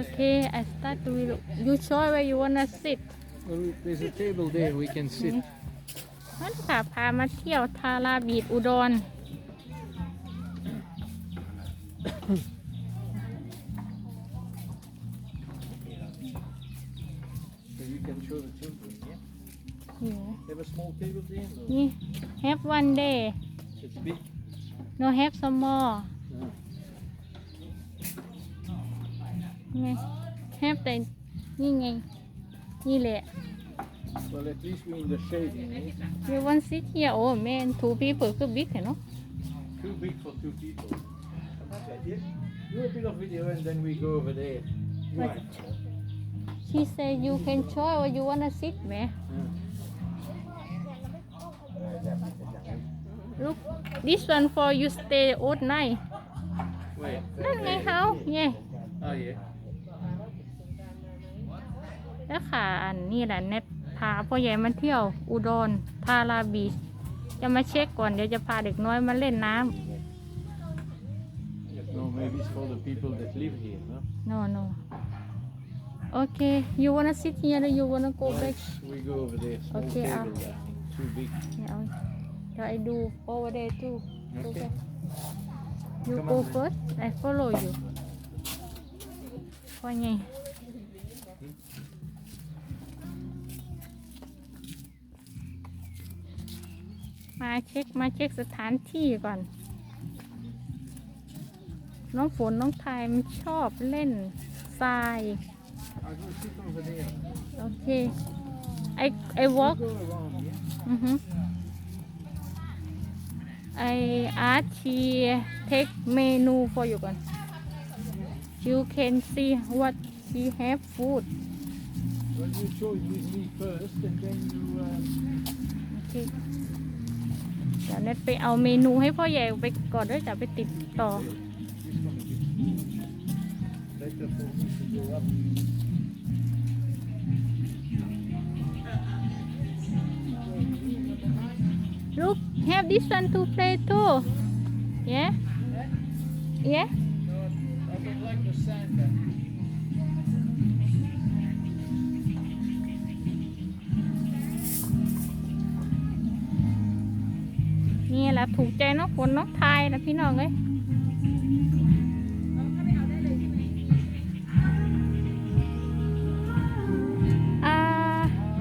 Okay, I start to look. You show where you wanna sit. Well, there's a table there we can sit. นั่นค่ะพามาเที่ยวทาราบีดอุดร So you can show the children, yeah? นี่ They have a small table there? No. นี่ have one day It's big. no have some more No. ไง have แต่นี่ไง นี่แหละ Well, at least we're in the shade. eh? you want sit here oh man two people คือ big เนาะ Too big for two people. Do a bit of video and then we go over there. But she say you can show where you wanna sit แหม look this one for you stay all night Wait. นั่นไงเขาไง Oh, yeah. แล้วค่ะอันนี้แหละเน็ตพาพ่อใหญ่มาเที่ยว อุดรทาราบีชจะมาเช็คก่อนเดี๋ยวจะพาเด็กน้อยมาเล่นน้ No, maybe it's for the people that live here, no? ำ no no โอเค you wanna sit here or you wanna go back We go over there. Small Okay, uh, table there. Too big. เดี๋ยวเดี๋ยว I do over there too Go Okay. back. you Come go on. first I follow you พ่อให มาเช็คมาเช็คสถานที่ก่อน น้องฝนน้องไทยมันชอบเล่นทราย I'll go sit over there. โอเค I I walk Go around, yeah? อือฮึ I ask she take menu for you ก่อน you can see what she have food Well, you show it with me first and then you... Um, โอ เดี๋ยวเน็ตไปเอาเมนูให้พ่อใหญ่ไปก่อนด้วยจะไปติดต่อลุก have this one to play too. Yeah? Yeah? แหละถูกใจน้องฝนน้องไทยนะพี่น้องเอ้ยอ่า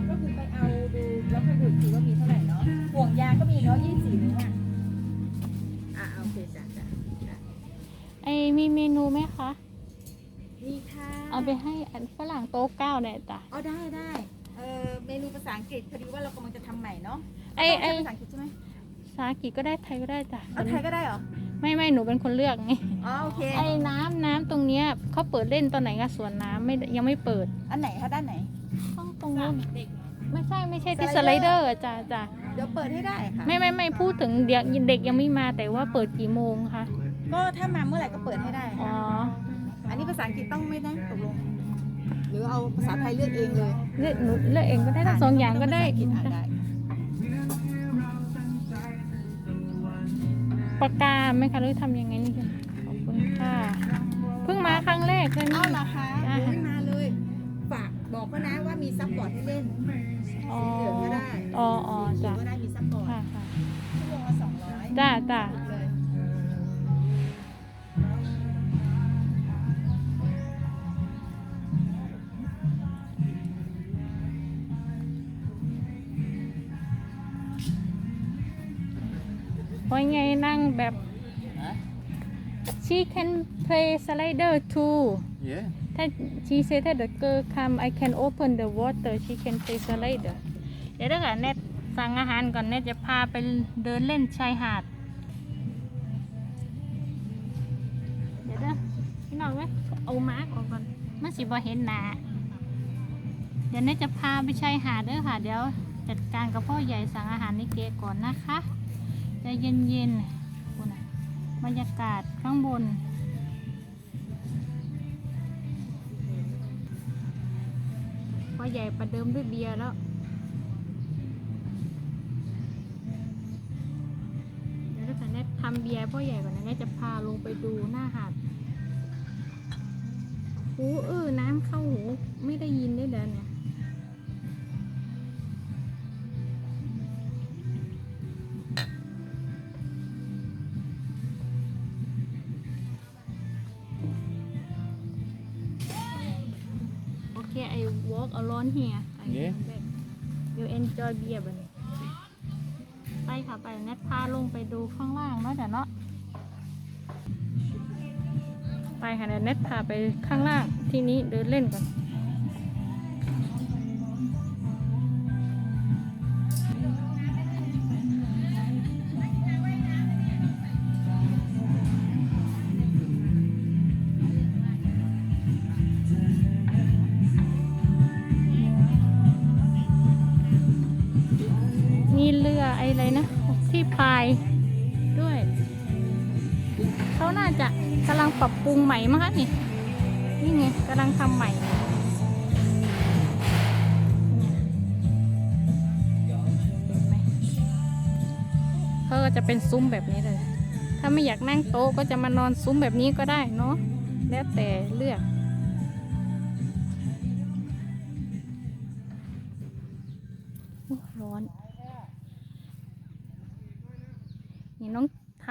ก็คือไปเอาดูแล้วค่อยดูอีกทีว่ามีเท่าไหร่เนาะห่วงยางก็มีเนาะยี่สิบนิ้วอะอะโอเคจ้ะจ้ะจ้ะไอมีเมนูไหมคะมีค่ะเอาไปให้อันฝรั่งโต๊ะเก้าเนี่ยจ้ะเอาได้ได้เออเมนูภาษาอังกฤษพอดีว่าเรากำลังจะทำใหม่เนาะไอไอต้งใช้ภาษาอังกฤษใช่ไหมภา ษาอังกฤษก็ได้ไทยก็ได้จ้ะเอาไทยก็ได้เหรอ ไม่ไม่หนูเป็นคนเลือกไงอ๋อโอเค ไอ้น้ำน้ำตรงเนี้ยเขาเปิดเล่นตอนไหนอะสวนน้ำไม่ยังไม่เปิดอันไหนคะด้านไหน ห้องตรงนู้นไม่ใช่ไม่ใช่ที่สสไลไลเดเดออร์ ร์อะจ้ะจ้ะเดี๋ยวเปิดให้ได้ค่ะ ไม่ไม่ไม่พูดถึงเด็กเด็กยังไม่มาแต่ว่าเปิดกี่โมงคะก็ถ้ามาเมื่อไหร่ก็เปิดให้ได้อ๋อค่ะอันนี้ภาษาอังกฤษต้องไม่ได้ตกลง หรือเอาภาษาไทยเลือกเองเลยเลือกหนูเลือกเองก็ได้ทั้งสองอย่างก็ได้ภษอังกฤษอะได้ ปากกาไหมคะหรือทำยังไงนี่คะขอบคุณค่ะเพิ่งมาครั้งแรกเลยเอานี่เหรอคะจ้ะโอ้ยมาเลย ฝากบอกเขานะว่ามีซัพพอร์ตให้เล่นอ๋อสีเหลืองก็ได้อ๋ออ๋อสีจ้ะก็ได้มีซัพพอร์ตค่ะค่ะชั่วโมงละสองร้อยจ้าจ้า เลยเพราะไงนั่งแบบ she can play slider too Yeah. ถ้า she say ถ้า the girl come I can open the water she can play slider เดี๋ยวถ้าเกิดเน็ตสั่งอาหารก่อนเน็ตจะพาไปเดินเล่นชายหาด เดี๋ยวนะพี่น้องไหมเอามาร์กออกก่อนมันสิบ่เห็นหนาเดี๋ยวเน็ตจะพาไปชายหาดเด้อค่ะ เดี๋ยวจัดการกับพ่อใหญ่สั่งอาหารนิเกก่อนนะคะ ใจเย็นๆคุณน่ะบรรยากาศข้างบนพ่อใหญ่ประเดิมด้วยเบียร์แล้วเดี๋ยวถ้าเกิดเน็ตทำเบียร์พ่อใหญ่ก่อนนะเน็ตจะพาลงไปดูหน้าหาดหูเออน้ำเข้าหูไม่ได้ยินได้เดินเนี่ย back you enjoy beer บันนี้ไปค่ะไปแนทพาลงไปดูข้างล่างเนาะจ้ะเนาะไปค่ะเดี๋ยวเน็ตพาไปข้างล่างที่นี้เดินเล่นก่อน กำลังปรับปรุงใหม่มั้งคะนี่นี่ไงกำลังทำใหม่เห็นไหมเขาก็จะเป็นซุ้มแบบนี้เลย ถ้าไม่อยากนั่งโต๊ะก็จะมานอนซุ้มแบบนี้ก็ได้เนาะแล้วแต่เลือก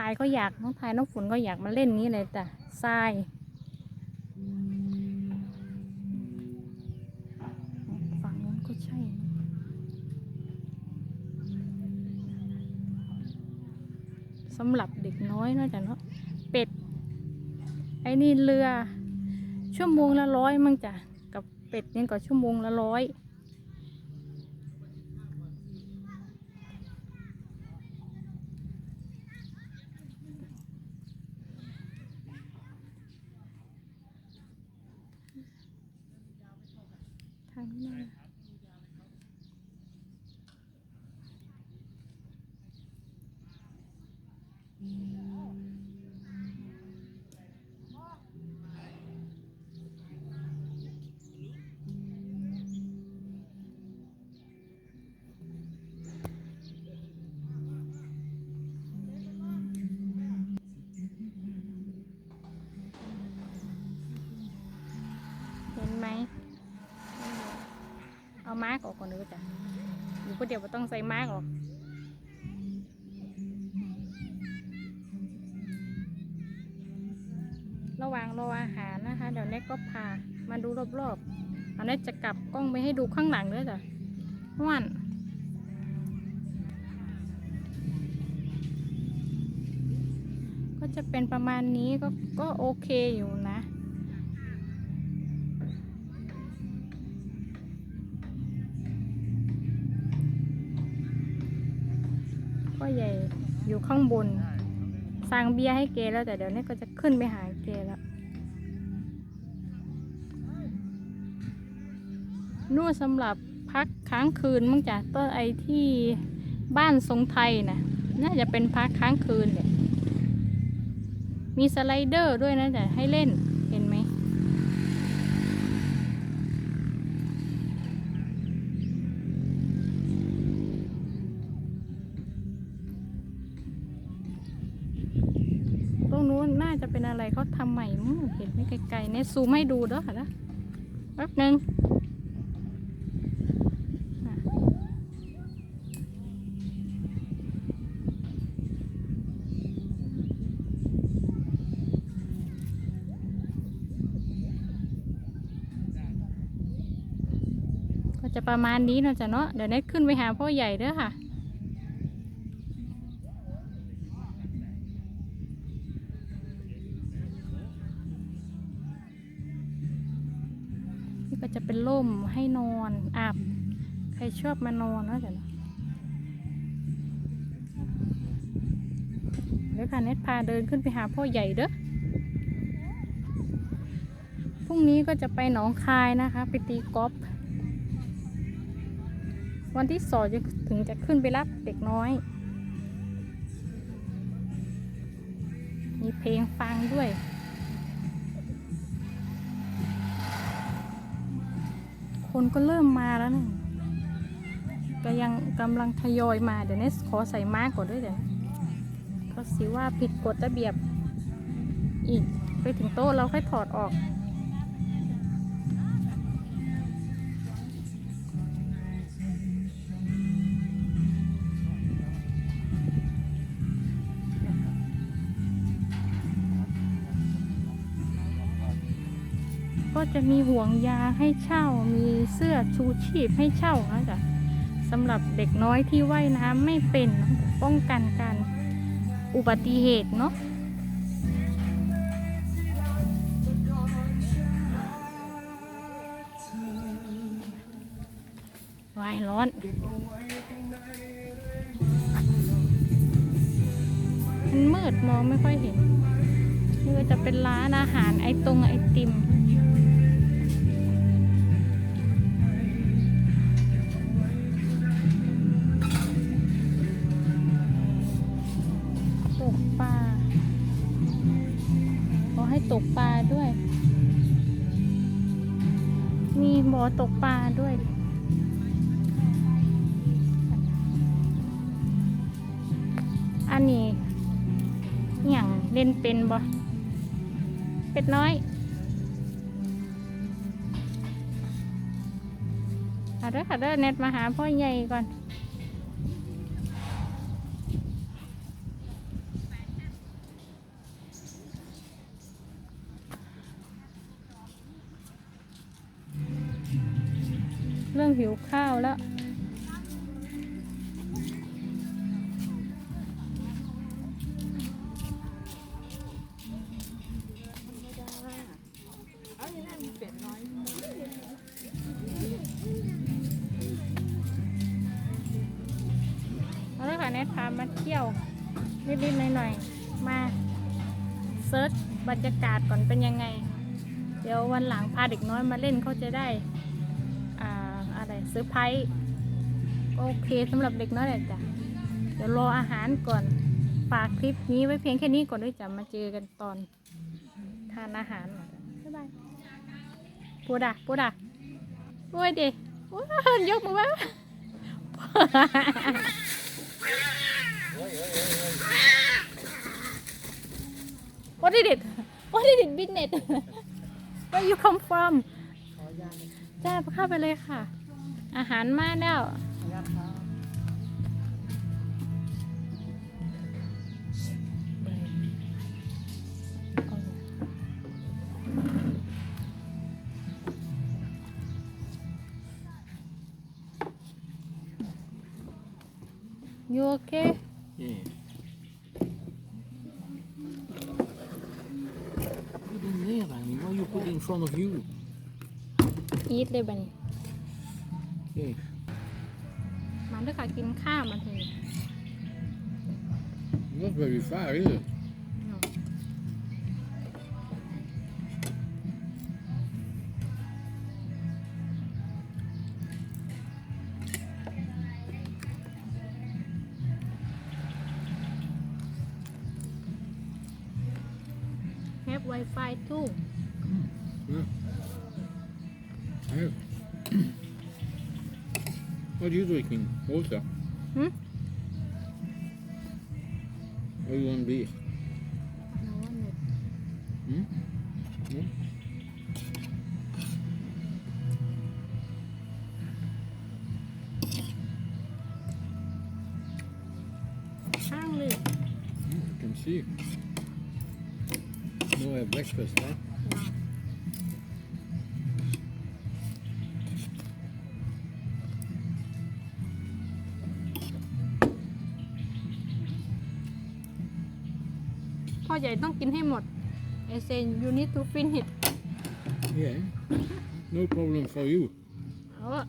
ายก็อยากน้องทายน้องฝนก็อยากมาเล่นนี้เลยจ้ะทรายฝั่งนู้นก็ใช่สำหรับเด็กน้อยนอะจ้ะเนาะเป็ด ไอ้นี่เรือ ชั่วโมงละร้อยมั้งจ้ะกับเป็ดนี่ก็ชั่วโมงละร้อย ทางนี้มา เห็นไหม เอามาร์กออกก่อนเลยจ้ะอยู่ก็เดียวบ่ต้องใส่มาร์กออก ระหว่างรออาหารนะคะ เดี๋ยวเน็กก็พามาดูรอบๆเอาเน็กจะกลับกล้องไปให้ดูข้างหลังด้วยจ้ะว่านก็จะเป็นประมาณนี้ก็ก็โอเคอยู่นะพ่อใหญ่อยู่ข้างบน สั่งเบียร์ให้เกแล้วแต่เดี๋ยวนี้ก็จะขึ้นไปหาเกแล้วนู่นสำหรับพักค้างคืนมั่งจ้ะต้นไอที่บ้านทรงไทยนะน่าจะเป็นพักค้างคืนเนี่ยมีสไลเดอร์ด้วยนะจ๊ะให้เล่น จะเป็นอะไรเขาทำใหม่มั้งเห็นไม่ไกลๆเนี่ยซูมให้ดูเด้อค่ะนะแป๊บหนึ่งก็จะประมาณนี้เนาะจ้ะเนาะเดี๋ยวเน็ตขึ้นไปหาพ่อใหญ่เด้อค่ะ ชอบมานอนนะเดี๋ยวนะเดี๋ยวค่ะเน็ตพาเดินขึ้นไปหาพ่อใหญ่เด้อพรุ่งนี้ก็จะไปหนองคายนะคะ ไปตีกอล์ฟวันที่สองจะถึงจะขึ้นไปรับเด็กน้อย มีเพลงฟังด้วย คนก็เริ่มมาแล้วนะ ก็ยังกำลังทยอยมาเดี๋ยวนี้ขอใส่มากกว่าด้วยเดี๋ยวเขาสิว่าผิดกฎระเบียบอีกไปถึงโต๊ะเราค่อยถอดออก ก็จะมีห่วงยาให้เช่า มีเสื้อชูชีพให้เช่านะจ๊ะำหรับเด็กน้อยที่ว่ายน้ำไม่เป็นป้องกันการอุบัติเหตุเนาะวายร้อน มันมืดมองไม่ค่อยเห็นนี่ก็จะเป็นร้านอาหารไอตรงไอติม ตกปลาด้วยอันนี้อย่างเล่นเป็นบ่เป็ดน้อยเอาเด้อค่ะเด้อเน็ตมาหาพ่อใหญ่ก่อน หิวข้าวแล้ว เอานี่นั่นมีเป็ดน้อยเอาละค่ะเนทพามาเที่ยวนิดๆหน่อยๆ มาเซิร์ชบรรยากาศก่อนเป็นยังไง เดี๋ยววันหลังพาเด็กน้อยมาเล่นเขาจะได้ อะไรเซอร์ไพรส์โอเคสำหรับเด็กน้อยเลยจ้ะเดี๋ยวรออาหารก่อนฝากคลิปนี้ไว้เพียงแค่นี้ก่อนด้วยจ้ะมาเจอกันตอนทานอาหารหน่อยจ้ะบ๊ายบายปูดะปูดะโอ้ยเด็กยกมือมา What did it? What did it business? Where you come from? จ้าเข้าไปเลยค่ะ อาหารมาแล้ว You okay? Yeah. Put in there, Annie. Why you put it in front of you? Eat เลยบัดน Okay. มาด้วยค่ะกินข้าวมาที Not very far, is it? What are you drinking? Water? Hmm? Or you want beer? No, I want it. Hmm? Hmm? Hungry. Mm, I can see. No, I have breakfast, huh? ใหญ่ต้องกินให้หมด I say you need to finish it Yeah. No problem for you. เออ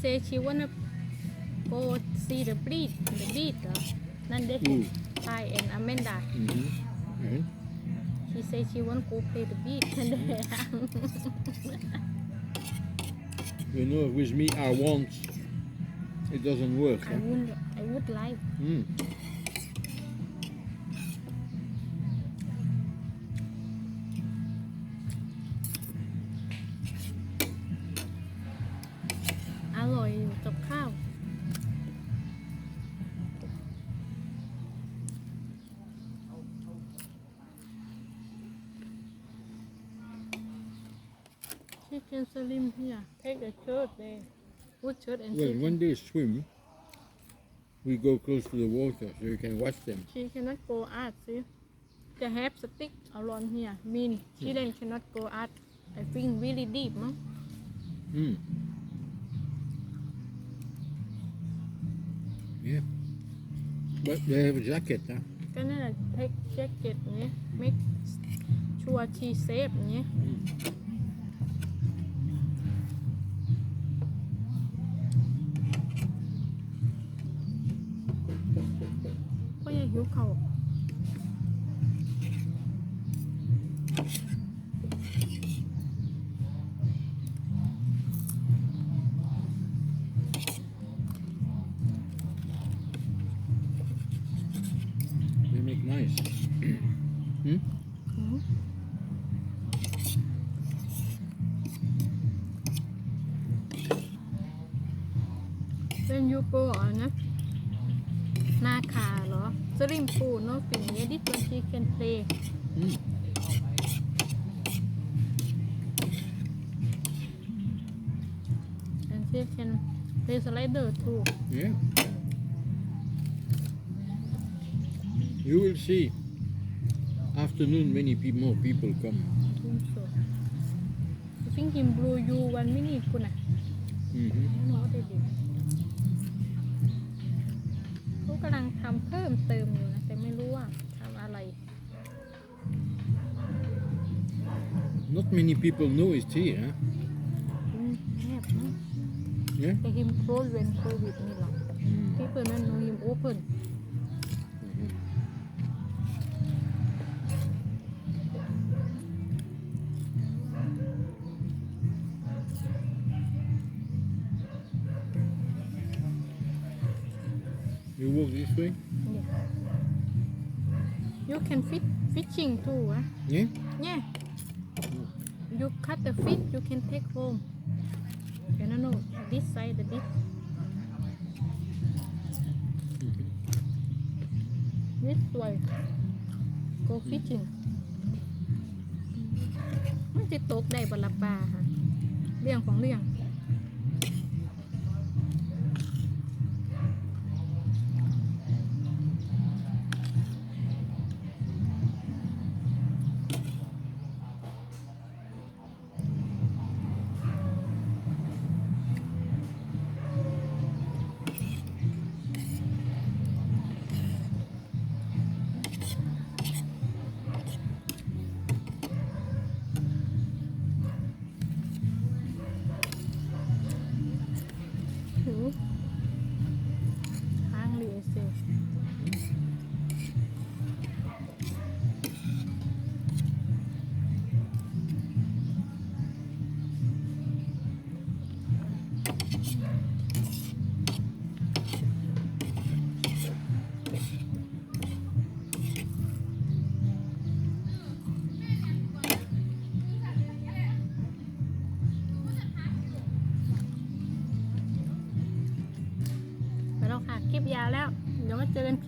she say she wanna go see the beach the beach เหรอนั่นเด็ก Ooh. Thai and Amanda Mm-hmm. And? she say she want go play the beach นั่นเด็ก You know, with me, I want. It doesn't work. I Huh? would I would like Mm. put shirt and Well, sit when they swim, we go close to the water so you can watch them. she cannot go out see they have stick around here mean children cannot go out I think really deep มั้ง Mm. Yeah. But they have a jacket, huh? ก็นั่นแหละ take jacket เนี้ย make sure she safe เนี้ย Mm. ย่าหิวเขาว They make nice. hmm? อืมเป็นยูโปอ่ อสริมปูเนาะสิ่งนี้ดิสวันชีเคนเพล Mm. and she can play slider too Yeah. You will see. Afternoon, many pe- more people come. I think so I think in blue you one minute คุณอะ hmm น้องเด็กเขากำลังทำเพิ่มเติมอยู่ นะ แต่ไม่รู้ว่าทำอะไร Not many people know it's here, huh? อืมแคบนะ Yeah. แต่ him close when covid นี่หรอ Mm. people นั้น know him open Mhm. You walk this way? Yeah you can fit fishing too อะ Yeah? yeah you cut the fish you can take home you know no this side the this this way go fishing มันจะตกได้บละปลาค่ะเรื่องของเรื่อง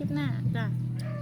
ค่ะ คลิปยาวแล้ว เดี๋ยวมาเจอกันคลิปหน้าจ้ะ